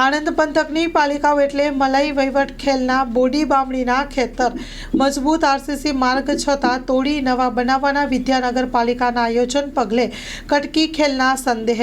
આણંદ પંથકની પાલિકાઓ એટલે મલાઈ વહીવટ ખેલના બોડી બામણીના ખેતર. મજબૂત આરસીસી માર્ગ છતાં તોડી નવા બનાવવાના વિદ્યાનગર પાલિકાના આયોજન પગલે કટકી ખેલના સંદેહ.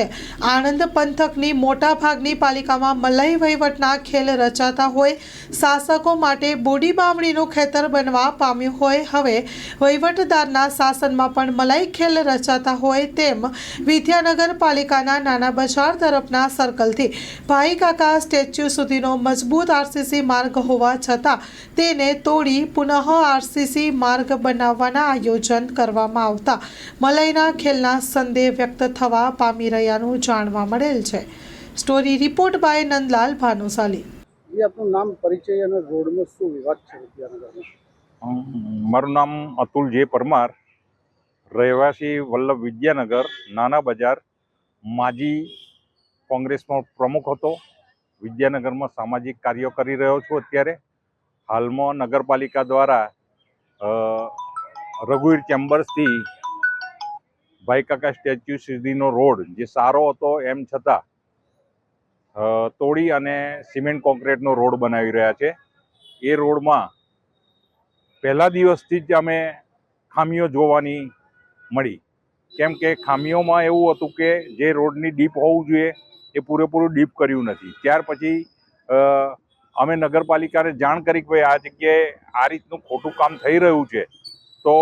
આણંદ પંથકની મોટા ભાગની પાલિકામાં મલાઈ વહીવટના ખેલ રચાતા હોય, શાસકો માટે બોડી બામણીનું ખેતર બનવા પામ્યું હોય. હવે વહીવટદારના શાસનમાં પણ મલાઈ ખેલ રચાતા હોય તેમ વિદ્યાનગર પાલિકાના નાના બજાર તરફના સર્કલથી ભાઈ કાકા સ્ટેચ્યુ સુધીનો મજબૂત આરસીસી માર્ગ હોવા છતાં તેને તોડી પુનઃ આરસીસી માર્ગ બનાવવાના આયોજન કરવામાં આવતા મલાઈના ખેલના સંદેહ વ્યક્ત થવા પામી રહ્યાનું જાણવા મળેલ છે. Story report by Nandlal Bhanushali. એ આપનું નામ પરિચય અને રોડનો શું વિવાદ છે મારું નામ અતુલ જે પરમાર રહેવાસી વલ્લભ વિદ્યાનગર નાના બજાર માજી કોંગ્રેસનો પ્રમુખ હતો. વિદ્યાનગરમાં સામાજિક કાર્યો કરી રહ્યો છું અત્યારે. હાલમાં નગરપાલિકા દ્વારા રઘુવીર ચેમ્બર્સથી ભાઈકાકા સ્ટેચ્યુ સુધીનો રોડ જે સારો હતો એમ છતાં તોડી અને સિમેન્ટ કોન્ક્રીટનો રોડ બનાવી રહ્યા છે. એ રોડમાં પહેલા દિવસથી જ અમે ખામીઓ જોવાની મળી. કેમ કે ખામીઓમાં એવું હતું કે જે રોડની ડીપ હોવું જોઈએ એ પૂરેપૂરું ડીપ કર્યું નથી. ત્યાર પછી અમે નગરપાલિકાને જાણ કરી કે ભાઈ આ જગ્યાએ આ રીતનું ખોટું કામ થઈ રહ્યું છે. તો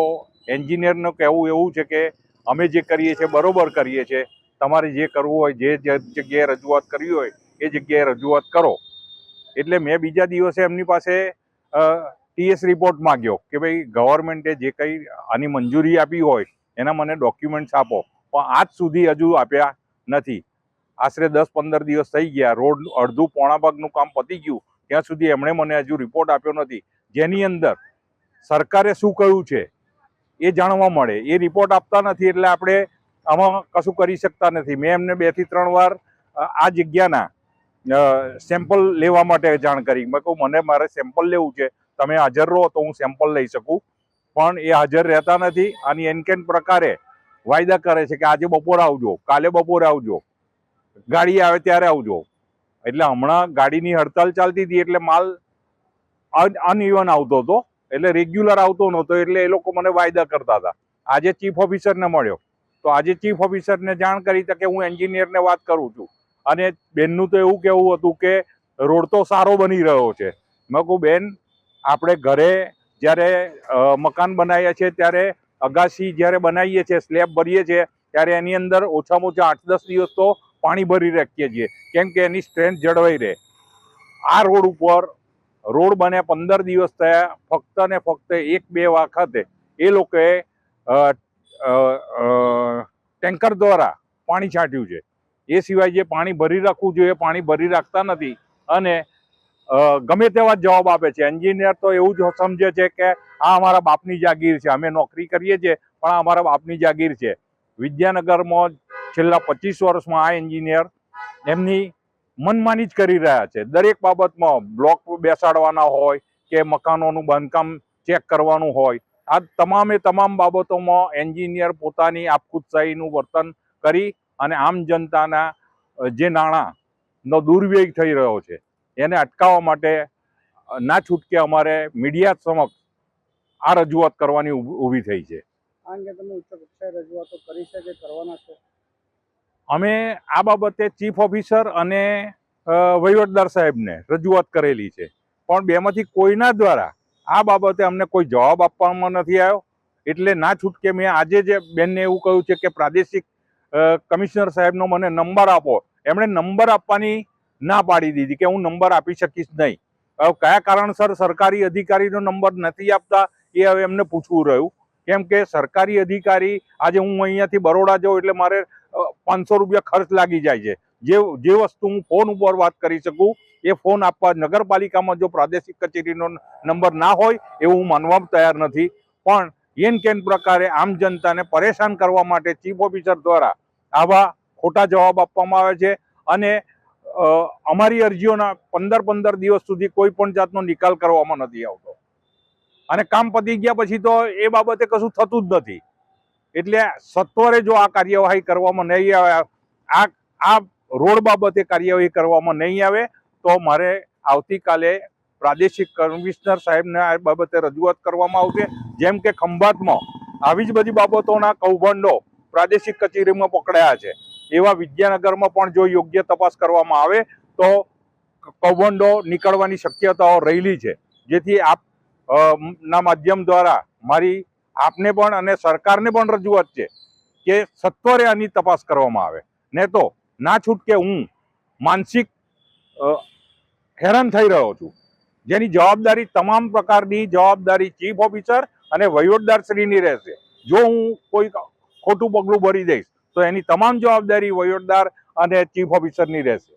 એન્જિનિયરનું કહેવું એવું છે કે અમે જે કરીએ છીએ, બરોબર કરીએ છીએ. તમારે જે કરવું હોય, જે જગ્યાએ રજૂઆત કરવી હોય, એ જગ્યાએ રજૂઆત કરો. એટલે મેં બીજા દિવસે એમની પાસે ટીએસ રિપોર્ટ માંગ્યો કે ભાઈ ગવર્મેન્ટે જે કંઈ આની મંજૂરી આપી હોય, એના મને ડોક્યુમેન્ટ્સ આપો. પણ આજ સુધી હજુ આપ્યા નથી. આશરે દસ પંદર દિવસ થઈ ગયા. રોડ અડધું પોણા ભાગનું કામ પતી ગયું. ત્યાં સુધી એમણે મને હજુ રિપોર્ટ આપ્યો નથી. જેની અંદર સરકારે શું કહ્યું છે એ જાણવા મળે. એ રિપોર્ટ આપતા નથી એટલે આપણે આમાં કશું કરી શકતા નથી. મેં એમને બેથી ત્રણ વાર આ જગ્યાના સેમ્પલ લેવા માટે જાણ કરી. મેં કહું મને મારે સેમ્પલ લેવું છે. તમે હાજર રહો તો હું સેમ્પલ લઈ શકું. પણ એ હાજર રહેતા નથી. અને એનકેન પ્રકારે વાયદા કરે છે કે આજે બપોરે આવજો. કાલે બપોરે આવજો. ગાડી આવે ત્યારે આવજો. એટલે હમણાં ગાડીની હડતાલ ચાલતી હતી એટલે માલ અનઇવન આવતો હતો. એટલે રેગ્યુલર આવતો નહોતો. એટલે એ લોકો મને વાયદા કરતા હતા. આજે ચીફ ઓફિસરને મળ્યો. તો આજે ચીફ ઓફિસરને જાણ કરી કે હું એન્જિનિયરને વાત કરું છું. અને બેનનું તો એવું કહેવું હતું કે રોડ તો સારો બની રહ્યો છે. મેં કહું, બેન, આપણે ઘરે જ્યારે મકાન બનાવીએ છીએ ત્યારે અગાસી જ્યારે બનાવીએ છીએ, સ્લેબ ભરીએ છીએ, ત્યારે એની અંદર ઓછામાં ઓછા આઠ દસ દિવસ તો પાણી ભરી રાખીએ છીએ કેમ કે એની સ્ટ્રેન્થ જળવાઈ રહે. આ રોડ ઉપર, રોડ બને પંદર દિવસ થયા, ફક્ત ને ફક્ત એક બે વખતે એ લોકોએ ટેન્કર દ્વારા પાણી છાંટ્યું છે. એ સિવાય જે પાણી ભરી રાખવું જોઈએ, પાણી ભરી રાખતા નથી. અને ગમે તેવા જવાબ આપે છે. એન્જિનિયર તો એવું જ સમજે છે કે આ અમારા બાપની જાગીર છે. અમે નોકરી કરીએ છીએ, પણ આ અમારા બાપની જાગીર છે. વિદ્યાનગરમાં છેલ્લા પચીસ વર્ષમાં આ એન્જિનિયર એમની મનમાની જ કરી રહ્યા છે. દરેક બાબતમાં બ્લોક બેસાડવાના હોય કે મકાનોનું બાંધકામ ચેક કરવાનું હોય, આ તમામે તમામ બાબતોમાં એન્જિનિયર પોતાની આપખુદશાહીનું વર્તન કરી અને આમ જનતાના જે નાણાંનો દુર્વ્યય થઈ રહ્યો છે, એને અટકાવવા માટે ના છૂટકે અમારે મીડિયા સમક્ષ આ રજૂઆત કરવાની ઊભી થઈ છે. અંગે તમે ઉચ્ચ કક્ષાએ રજૂઆતો કરી છે કે કરવાના છે? અમે આ બાબતે ચીફ ઓફિસર અને વહીવટદાર સાહેબને રજૂઆત કરેલી છે. પણ બેમાંથી કોઈના દ્વારા આ બાબતે અમને કોઈ જવાબ આપવામાં નથી આવ્યો. એટલે ના છૂટકે મેં આજે જે બેનને એવું કહ્યું છે કે પ્રાદેશિક કમિશનર સાહેબનો મને નંબર આપો. એમણે નંબર આપવાની ના પાડી દીધી કે હું નંબર આપી શકીશ નહીં. કયા કારણસર સરકારી અધિકારીનો નંબર નથી આપતા એ હવે એમને પૂછવું રહ્યું. કેમ કે સરકારી અધિકારી આજે હું અહીંયાથી બરોડા જાઉં એટલે મારે પાંચસો રૂપિયા ખર્ચ લાગી જાય છે. જે જે વસ્તુ હું ફોન ઉપર વાત કરી શકું, એ ફોન આપવા નગરપાલિકામાં જો પ્રાદેશિક કચેરીનો નંબર ના હોય, એવું હું માનવા તૈયાર નથી. પણ એન કેન પ્રકારે આમ જનતાને પરેશાન કરવા માટે ચીફ ઓફિસર દ્વારા આવા ખોટા જવાબ આપવામાં આવે છે અને અમારી અરજીઓના પંદર પંદર દિવસ સુધી કોઈ પણ જાતનો નિકાલ કરવામાં નથી આવતો. અને કામ પતી ગયા પછી તો એ બાબતે કશું થતું જ નથી. એટલે સત્વરે જો આ કાર્યવાહી કરવામાં નહીં આવે, આ આ રોડ બાબતે કાર્યવાહી કરવામાં નહીં આવે, તો મારે આવતીકાલે પ્રાદેશિક કમિશનર સાહેબને આ બાબતે રજૂઆત કરવામાં આવશે. જેમ કે ખંભાતમાં આવી જ બધી બાબતોના કૌભાંડો પ્રાદેશિક કચેરીમાં પકડાયા છે. એવા વિદ્યાનગરમાં પણ જો યોગ્ય તપાસ કરવામાં આવે, તો કૌભાંડો નીકળવાની શક્યતાઓ રહેલી છે. જેથી આપ ના માધ્યમ દ્વારા મારી આપને પણ અને સરકારને પણ રજૂઆત છે કે સત્વરે આની તપાસ કરવામાં આવે. ને તો ના છૂટકે હું માનસિક હેરાન થઈ રહ્યો છું. જેની જવાબદારી તમામ પ્રકારની જવાબદારી ચીફ ઓફિસર અને વહીવટદારશ્રીની રહેશે. જો હું કોઈ ખોટું પગલું ભરી દઈશ, તો એની તમામ જવાબદારી વહીવટદાર અને ચીફ ઓફિસરની રહેશે.